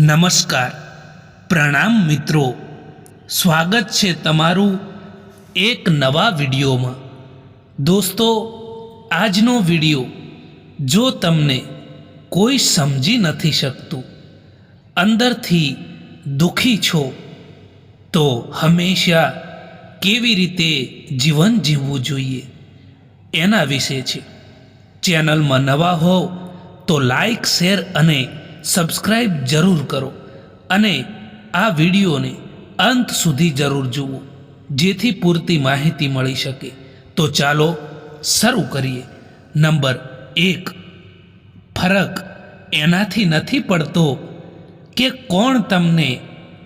નમસ્કાર. પ્રણામ મિત્રો. સ્વાગત છે તમારું એક નવા વિડીયોમાં. દોસ્તો, આજનો વીડિયો જો તમને કોઈ સમજી નથી શકતું, અંદરથી દુઃખી છો, તો હંમેશા કેવી રીતે જીવન જીવવું જોઈએ એના વિશે છે. ચેનલમાં નવા હોવ તો લાઈક, શેર અને સબસ્ક્રાઈબ જરૂર કરો અને આ વિડીયોને અંત સુધી જરૂર જુઓ, જેથી પૂરતી માહિતી મળી શકે. તો ચાલો શરૂ કરીએ. નંબર એક. ફરક એનાથી નથી પડતો કે કોણ તમને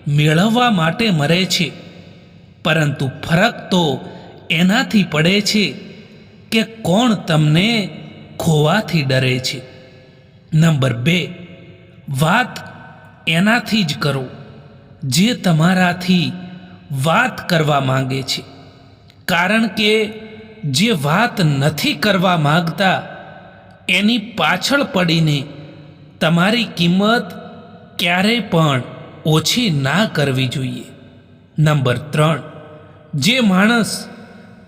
મેળવવા માટે મરે છે. પરંતુ ફરક તો એનાથી પડે છે કે કોણ તમને ખોવાથી ડરે છે. નંબર બે. વાત એનાથી જ કરો, જે તમારાથી વાત કરવા માંગે છે. કારણ કે જે વાત નથી કરવા માંગતા, એની પાછળ પડીને તમારી કિંમત ક્યારેય પણ ઓછી ના કરવી જોઈએ. નંબર ત્રણ, જે માણસ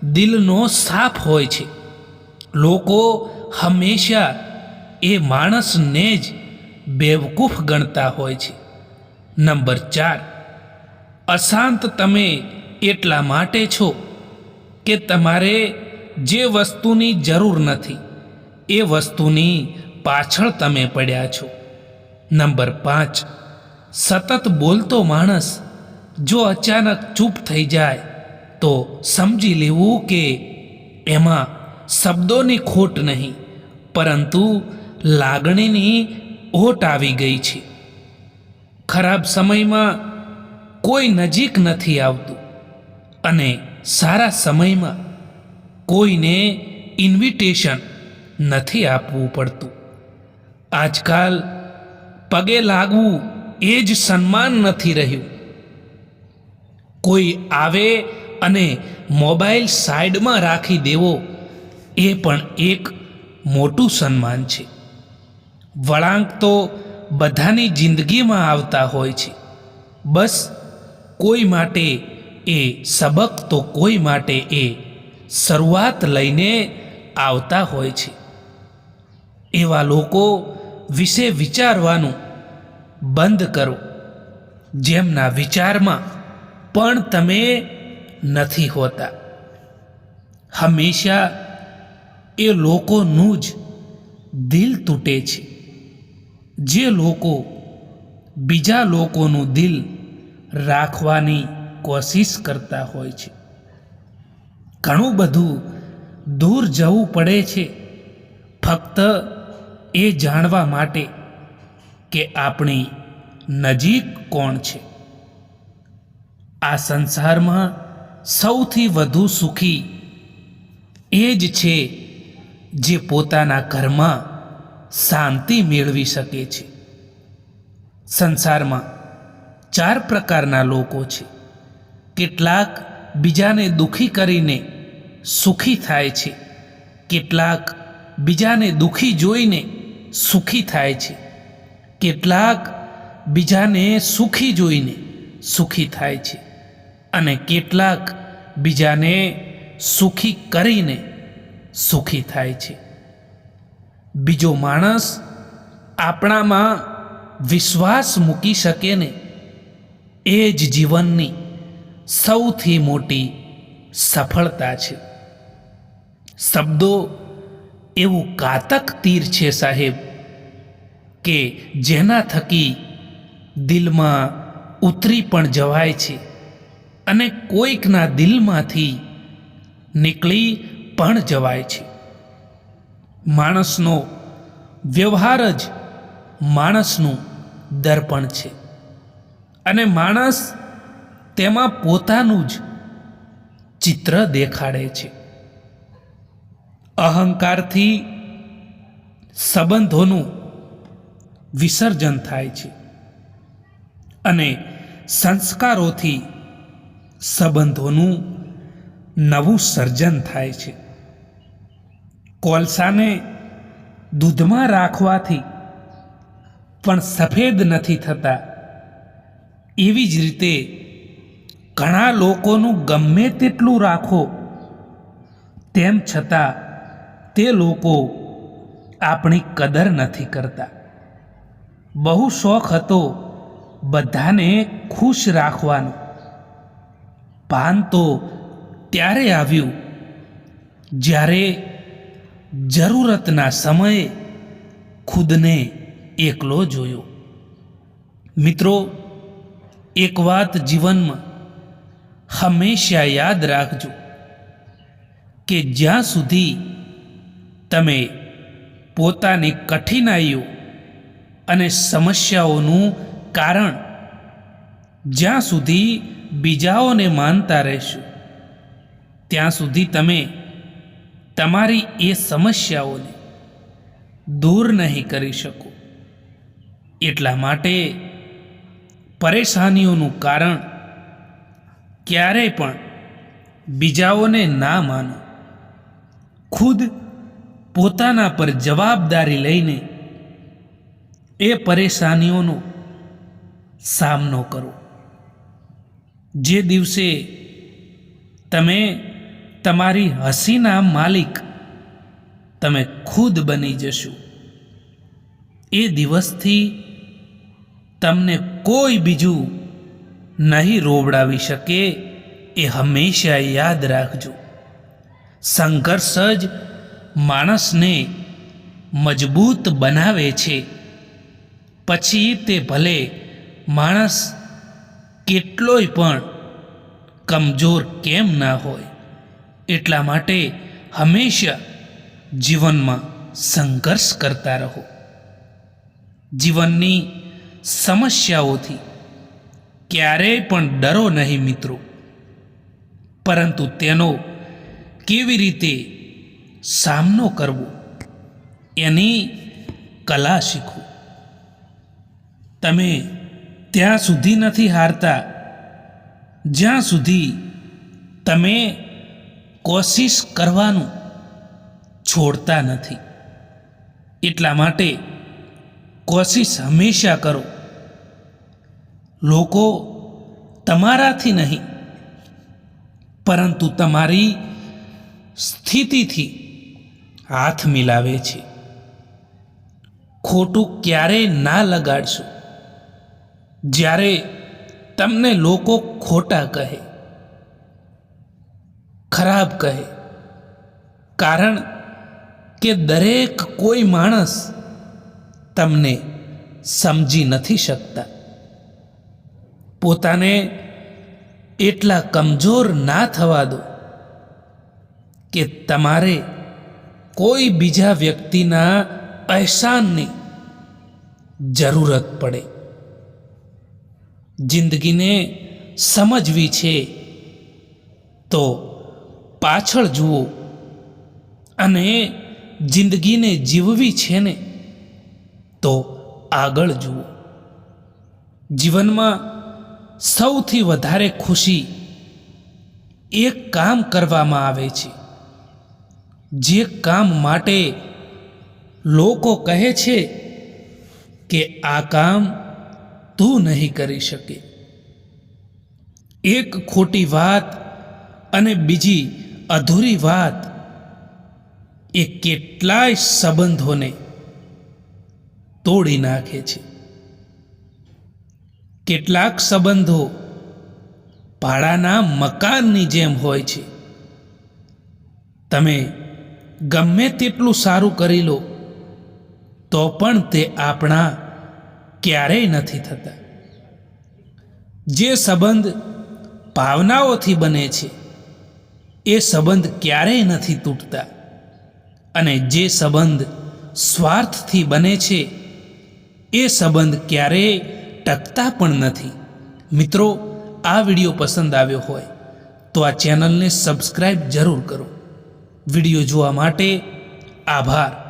દિલનો સાફ હોય છે, લોકો હંમેશા એ માણસને જ બેવકૂફ ગણતા હોય છે. નંબર ચાર, અશાંત તમે એટલા માટે છો કે તમારે જે વસ્તુની જરૂર નથી, એ વસ્તુની પાછળ તમે પડ્યા છો. નંબર પાંચ, સતત બોલતો માણસ જો અચાનક ચૂપ થઈ જાય, તો સમજી લેવું કે એમાં શબ્દોની ખોટ નહીં, પરંતુ લાગણીની ઓટ આવી ગઈ છે. ખરાબ સમયમાં કોઈ નજીક નથી આવતું અને સારા સમયમાં કોઈને ઇન્વિટેશન નથી આપવું પડતું. આજકાલ પગે લાગવું એ જ સન્માન નથી રહ્યું. કોઈ આવે અને મોબાઈલ સાઈડમાં રાખી દેવો એ પણ એક મોટું સન્માન છે. વળાંક તો બધાની જિંદગીમાં આવતા હોય છે. બસ કોઈ માટે એ સબક તો કોઈ માટે એ શરૂઆત લઈને આવતા હોય છે. એવા લોકો વિશે વિચારવાનું બંધ કરો. જેમના વિચારમાં પણ તમે નથી હોતા. હંમેશા એ લોકોનું જ દિલ તૂટે છે. જે લોકો બીજા લોકોનું દિલ રાખવાની કોશિશ કરતા હોય છે. ઘણું બધું દૂર જવું પડે છે. ફક્ત એ જાણવા માટે કે આપણી નજીક કોણ છે. આ સંસારમાં સૌથી વધુ સુખી એ જ છે જે પોતાના ઘરમાં શાંતિ મેળવી શકે છે. સંસારમાં ચાર પ્રકારના લોકો છે. કેટલાક બીજાને દુખી કરીને સુખી થાય છે. કેટલાક બીજાને દુખી જોઈને સુખી થાય છે. કેટલાક બીજાને સુખી જોઈને સુખી થાય છે. અને કેટલાક બીજાને સુખી કરીને સુખી થાય છે. બીજો માણસ આપણામાં વિશ્વાસ મૂકી શકે ને, એ જ જીવનની સૌથી મોટી સફળતા છે. શબ્દો એવું કાતક તીર છે સાહેબ કે જેના થકી દિલમાં ઉતરી પણ જવાય છે અને કોઈકના દિલમાંથી નીકળી પણ જવાય છે. માણસનો વ્યવહાર જ માણસનું દર્પણ છે. અને માણસ તેમાં પોતાનું જ ચિત્ર દેખાડે છે. અહંકારથી સંબંધોનું વિસર્જન થાય છે અને સંસ્કારોથી સંબંધોનું નવું સર્જન થાય છે. કોલસાને દૂધમાં રાખવાથી પણ સફેદ નથી થતા. એવી જ રીતે ઘણા લોકોનું ગમે તેટલું રાખો, તેમ છતાં તે લોકો આપણી કદર નથી કરતા. બહુ શોખ હતો બધાને ખુશ રાખવાનો. ભાન તો ત્યારે આવ્યું જ્યારે જરૂરતના સમયે ખુદને એકલો જોયો. મિત્રો, એક વાત જીવનમાં હંમેશા યાદ રાખજો કે જ્યાં સુધી તમે પોતાની કઠિનાઈઓ અને સમસ્યાઓનું કારણ જ્યાં સુધી બીજાઓને માનતા રહેશો, ત્યાં સુધી તમે તમારી એ સમસ્યાઓને દૂર નહીં કરી શકો. એટલા માટે પરેશાનીઓનું કારણ ક્યારેય પણ બીજાઓને ના માનો. ખુદ પોતાના પર જવાબદારી લઈને એ પરેશાનીઓનો સામનો કરો. જે દિવસે તમે તમારી હસીના માલિક તમે ખુદ બની જશો. એ દિવસથી તમને કોઈ બીજું નહીં રોવડાવી શકે એ હંમેશા યાદ રાખજો. સંઘર્ષ જ માણસને મજબૂત બનાવે છે. પછી તે ભલે માણસ કેટલોય પણ કમજોર કેમ ના હોય. એટલા માટે હંમેશા જીવનમાં સંઘર્ષ કરતા રહો. જીવનની સમસ્યાઓથી ક્યારેય પણ ડરો નહીં મિત્રો. પરંતુ તેનો કેવી રીતે સામનો કરવો, એની કલા શીખો. તમે ત્યાં સુધી નથી હારતા, જ્યાં સુધી તમે કોશિશ કરવાનું છોડતા નથી. એટલા માટે કોશિશ હંમેશા કરો. લોકો તમારાથી નહીં, પરંતુ તમારી સ્થિતિથી હાથ મિલાવે છે. ખોટું ક્યારેય ના લગાડશો? જ્યારે તમને લોકો ખોટા કહે ખરાબ કહે. કારણ કે દરેક કોઈ માણસ તમને સમજી નથી શકતા. પોતાને એટલા કમજોર ના થવા દો કે તમારે કોઈ બીજા વ્યક્તિના અહેસાનની જરૂરત પડે. જિંદગીને સમજવી છે તો પાછળ જુઓ. અને જિંદગીને જીવવી છે ને, તો આગળ જુઓ. જીવનમાં સૌથી વધારે ખુશી એક કામ કરવામાં આવે છે. જે કામ માટે લોકો કહે છે કે, આ કામ તું નહીં કરી શકે. એક ખોટી વાત અને બીજી અધૂરી વાત એ કેટલાય સંબંધોને તોડી નાખે છે. કેટલાક સંબંધો ભાડાના મકાનની જેમ હોય છે. તમે ગમે તેટલું સારું કરી લો, તો પણ તે આપણા ક્યારેય નથી થતા. જે સંબંધ ભાવનાઓથી બને છે એ સંબંધ ક્યારેય નથી તૂટતા. અને જે સંબંધ સ્વાર્થથી બને છે, એ સંબંધ ક્યારેય ટકતા પણ નથી. મિત્રો, આ વીડિયો પસંદ આવ્યો હોય, તો આ ચેનલને સબસ્ક્રાઈબ જરૂર કરો. વીડિયો જોવા માટે આભાર.